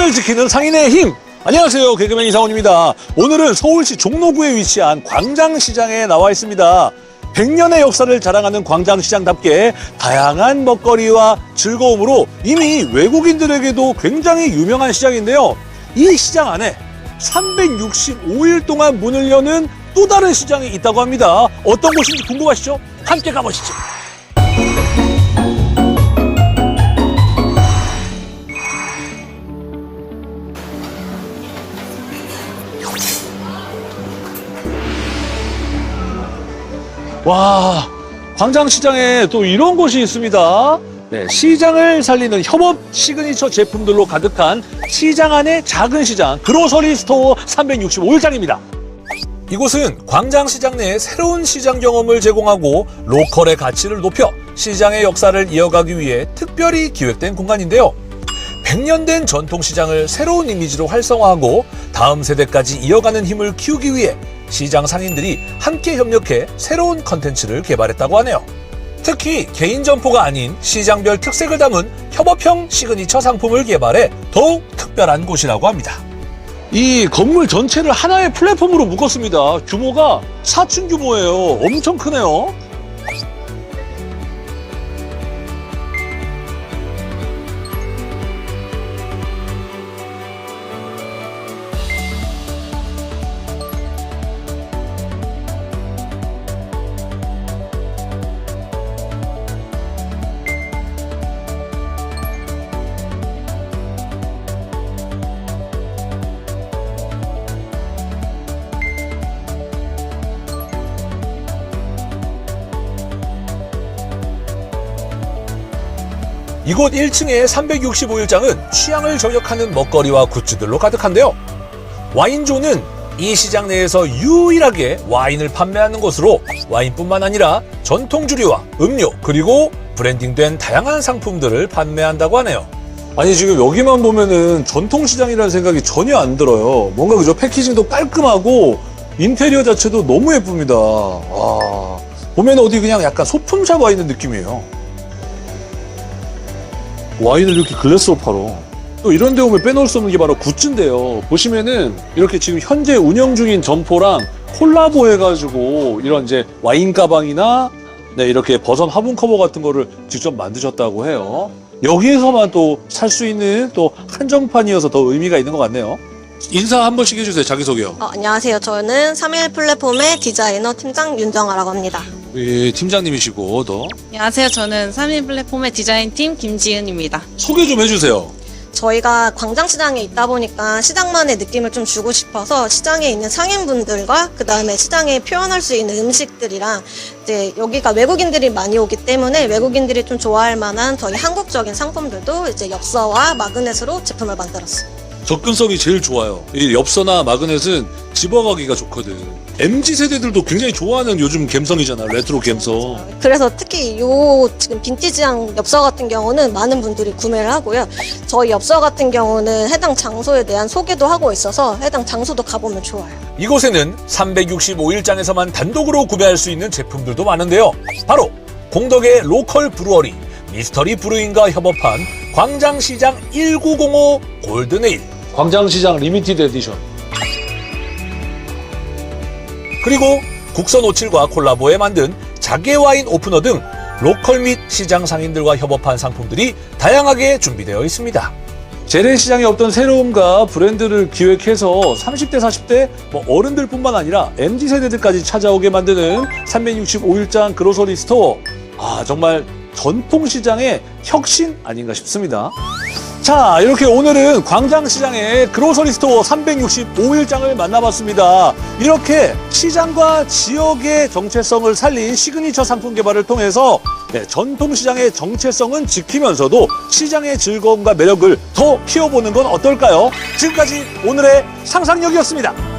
상권을 지키는 상인의 힘. 안녕하세요. 개그맨 이상훈입니다. 오늘은 서울시 종로구에 위치한 광장시장에 나와 있습니다. 100년의 역사를 자랑하는 광장시장답게 다양한 먹거리와 즐거움으로 이미 외국인들에게도 굉장히 유명한 시장인데요. 이 시장 안에 365일 동안 문을 여는 또 다른 시장이 있다고 합니다. 어떤 곳인지 궁금하시죠? 함께 가보시죠. 와, 광장시장에 또 이런 곳이 있습니다. 네, 시장을 살리는 협업 시그니처 제품들로 가득한 시장 안의 작은 시장, 그로서리 스토어 365일장입니다. 이곳은 광장시장 내 새로운 시장 경험을 제공하고 로컬의 가치를 높여 시장의 역사를 이어가기 위해 특별히 기획된 공간인데요. 100년 된 전통시장을 새로운 이미지로 활성화하고 다음 세대까지 이어가는 힘을 키우기 위해 시장 상인들이 함께 협력해 새로운 컨텐츠를 개발했다고 하네요. 특히 개인 점포가 아닌 시장별 특색을 담은 협업형 시그니처 상품을 개발해 더욱 특별한 곳이라고 합니다. 이 건물 전체를 하나의 플랫폼으로 묶었습니다. 규모가 4층 규모예요. 엄청 크네요. 이곳 1층의 365일장은 취향을 저격하는 먹거리와 굿즈들로 가득한데요. 와인존은 이 시장 내에서 유일하게 와인을 판매하는 곳으로 와인뿐만 아니라 전통 주류와 음료 그리고 브랜딩된 다양한 상품들을 판매한다고 하네요. 아니 지금 여기만 보면은 전통 시장이라는 생각이 전혀 안 들어요. 뭔가 그죠 패키징도 깔끔하고 인테리어 자체도 너무 예쁩니다. 와 보면 어디 그냥 약간 소품샵 와 있는 느낌이에요. 와인을 이렇게 글래스로 팔어. 또 이런 데 오면 빼놓을 수 없는 게 바로 굿즈인데요. 보시면은 이렇게 지금 현재 운영 중인 점포랑 콜라보 해가지고 이런 이제 와인 가방이나 네, 이렇게 버선 화분 커버 같은 거를 직접 만드셨다고 해요. 여기에서만 또 살 수 있는 또 한정판이어서 더 의미가 있는 것 같네요. 인사 한 번씩 해주세요. 자기소개요. 어, 안녕하세요. 저는 3일 플랫폼의 디자이너 팀장 윤정아라고 합니다. 예, 팀장님이시고 더 안녕하세요. 저는 3인 플랫폼의 디자인팀 김지은입니다. 소개 좀 해주세요. 저희가 광장시장에 있다 보니까 시장만의 느낌을 좀 주고 싶어서 시장에 있는 상인분들과 그 다음에 시장에 표현할 수 있는 음식들이랑 이제 여기가 외국인들이 많이 오기 때문에 외국인들이 좀 좋아할 만한 저희 한국적인 상품들도 이제 엽서와 마그넷으로 제품을 만들었어요. 접근성이 제일 좋아요. 이 엽서나 마그넷은 집어가기가 좋거든. MZ 세대들도 굉장히 좋아하는 요즘 감성이잖아. 레트로 감성. 그래서 특히 요 지금 빈티지한 엽서 같은 경우는 많은 분들이 구매를 하고요. 저희 엽서 같은 경우는 해당 장소에 대한 소개도 하고 있어서 해당 장소도 가보면 좋아요. 이곳에는 365일장에서만 단독으로 구매할 수 있는 제품들도 많은데요. 바로 공덕의 로컬 브루어리 미스터리 브루인과 협업한 광장시장 1905 골든에일 광장시장 리미티드 에디션 그리고 국선 57과 콜라보해 만든 자개 와인 오프너 등 로컬 및 시장 상인들과 협업한 상품들이 다양하게 준비되어 있습니다. 재래시장에 없던 새로움과 브랜드를 기획해서 30대, 40대 뭐 어른들뿐만 아니라 MZ 세대들까지 찾아오게 만드는 365일장 그로서리 스토어. 아 정말 전통시장의 혁신 아닌가 싶습니다. 자, 이렇게 오늘은 광장시장의 그로서리 스토어 365일장을 만나봤습니다. 이렇게 시장과 지역의 정체성을 살린 시그니처 상품 개발을 통해서 네, 전통시장의 정체성은 지키면서도 시장의 즐거움과 매력을 더 키워보는 건 어떨까요? 지금까지 오늘의 상상력이었습니다.